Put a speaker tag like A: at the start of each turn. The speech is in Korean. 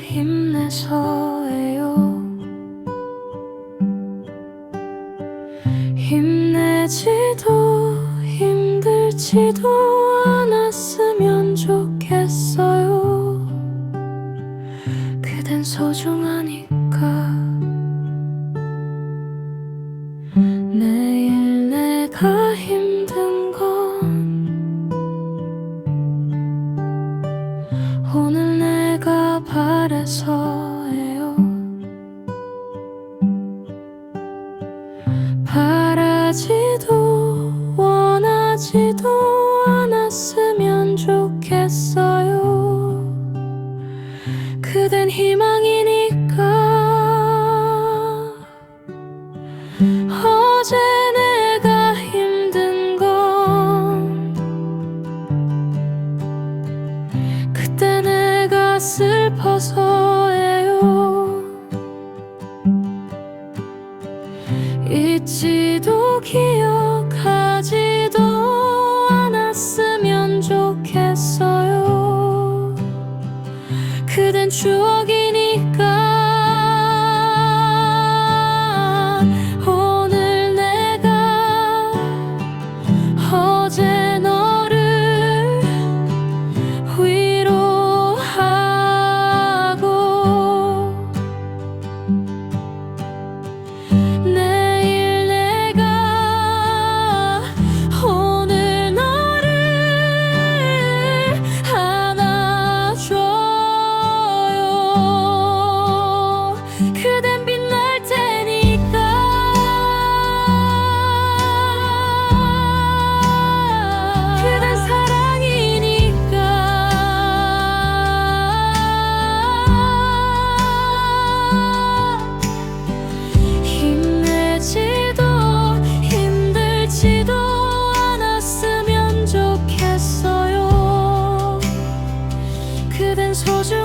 A: 힘내서예요. 힘내지도 힘들지도 않았어 내가 바래서예요. 바라지도 원하지도 않았으면 좋겠어 있어서예요. 잊지도 기억하지도 않았으면 좋겠어요. 그댄 추억이니까. 오늘 내가 어제 说句。